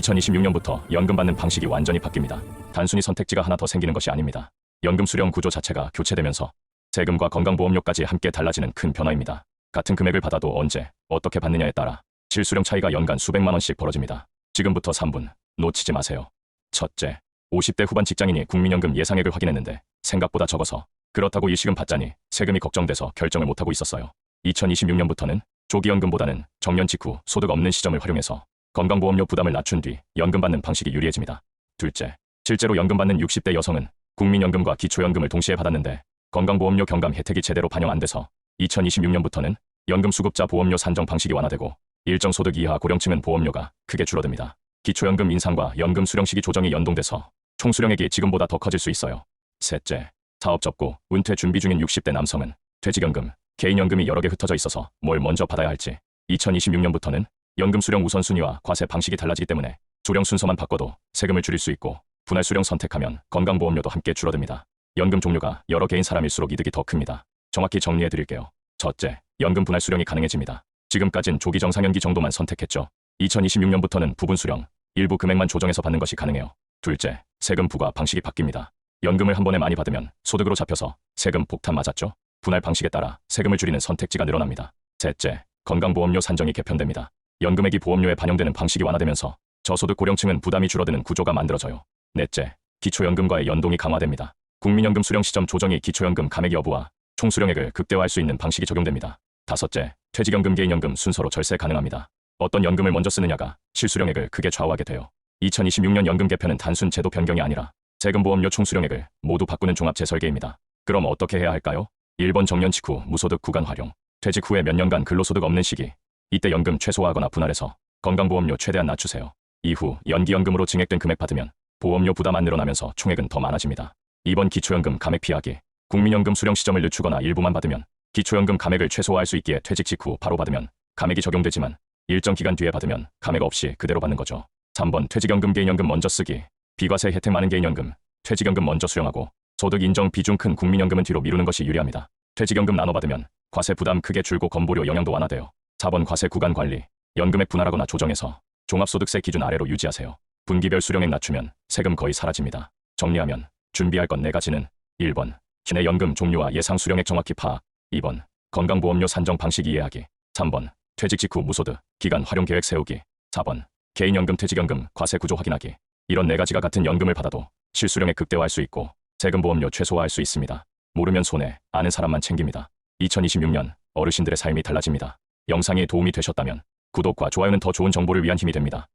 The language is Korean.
2026년부터 연금 받는 방식이 완전히 바뀝니다. 단순히 선택지가 하나 더 생기는 것이 아닙니다. 연금 수령 구조 자체가 교체되면서 세금과 건강보험료까지 함께 달라지는 큰 변화입니다. 같은 금액을 받아도 언제, 어떻게 받느냐에 따라 실수령 차이가 연간 수백만 원씩 벌어집니다. 지금부터 3분 놓치지 마세요. 첫째, 50대 후반 직장인이 국민연금 예상액을 확인했는데 생각보다 적어서 그렇다고 일시금 받자니 세금이 걱정돼서 결정을 못하고 있었어요. 2026년부터는 조기연금보다는 정년 직후 소득 없는 시점을 활용해서 건강보험료 부담을 낮춘 뒤 연금 받는 방식이 유리해집니다. 둘째, 실제로 연금 받는 60대 여성은 국민연금과 기초연금을 동시에 받았는데 건강보험료 경감 혜택이 제대로 반영 안 돼서 2026년부터는 연금 수급자 보험료 산정 방식이 완화되고 일정 소득 이하 고령층은 보험료가 크게 줄어듭니다. 기초연금 인상과 연금 수령 시기 조정이 연동돼서 총 수령액이 지금보다 더 커질 수 있어요. 셋째, 사업 접고 은퇴 준비 중인 60대 남성은 퇴직연금, 개인연금이 여러 개 흩어져 있어서 뭘 먼저 받아야 할지 2026년부터는 연금 수령 우선순위와 과세 방식이 달라지기 때문에 수령 순서만 바꿔도 세금을 줄일 수 있고 분할 수령 선택하면 건강보험료도 함께 줄어듭니다. 연금 종류가 여러 개인 사람일수록 이득이 더 큽니다. 정확히 정리해 드릴게요. 첫째, 연금 분할 수령이 가능해집니다. 지금까진 조기 정상연기 정도만 선택했죠. 2026년부터는 부분 수령, 일부 금액만 조정해서 받는 것이 가능해요. 둘째, 세금 부과 방식이 바뀝니다. 연금을 한 번에 많이 받으면 소득으로 잡혀서 세금 폭탄 맞았죠? 분할 방식에 따라 세금을 줄이는 선택지가 늘어납니다. 셋째, 건강보험료 산정이 개편됩니다. 연금액이 보험료에 반영되는 방식이 완화되면서 저소득 고령층은 부담이 줄어드는 구조가 만들어져요. 넷째, 기초연금과의 연동이 강화됩니다. 국민연금 수령 시점 조정이 기초연금 감액 여부와 총 수령액을 극대화할 수 있는 방식이 적용됩니다. 다섯째, 퇴직연금 개인연금 순서로 절세 가능합니다. 어떤 연금을 먼저 쓰느냐가 실수령액을 크게 좌우하게 돼요. 2026년 연금 개편은 단순 제도 변경이 아니라 세금보험료 총 수령액을 모두 바꾸는 종합 재설계입니다. 그럼 어떻게 해야 할까요? 1번 정년 직후 무소득 구간 활용, 퇴직 후에 몇 년간 근로소득 없는 시기, 이때 연금 최소화하거나 분할해서 건강보험료 최대한 낮추세요. 이후 연기연금으로 증액된 금액 받으면 보험료 부담 안 늘어나면서 총액은 더 많아집니다. 2번 기초연금 감액 피하기, 국민연금 수령 시점을 늦추거나 일부만 받으면 기초연금 감액을 최소화할 수 있기에 퇴직 직후 바로 받으면 감액이 적용되지만 일정 기간 뒤에 받으면 감액 없이 그대로 받는 거죠. 3번 퇴직연금 개인연금 먼저 쓰기, 비과세 혜택 많은 개인연금, 퇴직연금 먼저 수령하고 소득 인정 비중 큰 국민연금은 뒤로 미루는 것이 유리합니다. 퇴직연금 나눠 받으면 과세 부담 크게 줄고 건보료 영향도 완화돼요. 4번 과세 구간 관리, 연금액 분할하거나 조정해서 종합소득세 기준 아래로 유지하세요. 분기별 수령액 낮추면 세금 거의 사라집니다. 정리하면 준비할 건 네 가지는 1번 기내 연금 종류와 예상 수령액 정확히 파악 2번 건강보험료 산정 방식 이해하기 3번 퇴직 직후 무소득 기간 활용 계획 세우기 4번 개인연금 퇴직연금 과세 구조 확인하기 이런 네 가지가 같은 연금을 받아도 실수령액 극대화할 수 있고 세금 보험료 최소화할 수 있습니다. 모르면 손해, 아는 사람만 챙깁니다. 2026년 어르신들의 삶이 달라집니다. 영상이 도움이 되셨다면 구독과 좋아요는 더 좋은 정보를 위한 힘이 됩니다.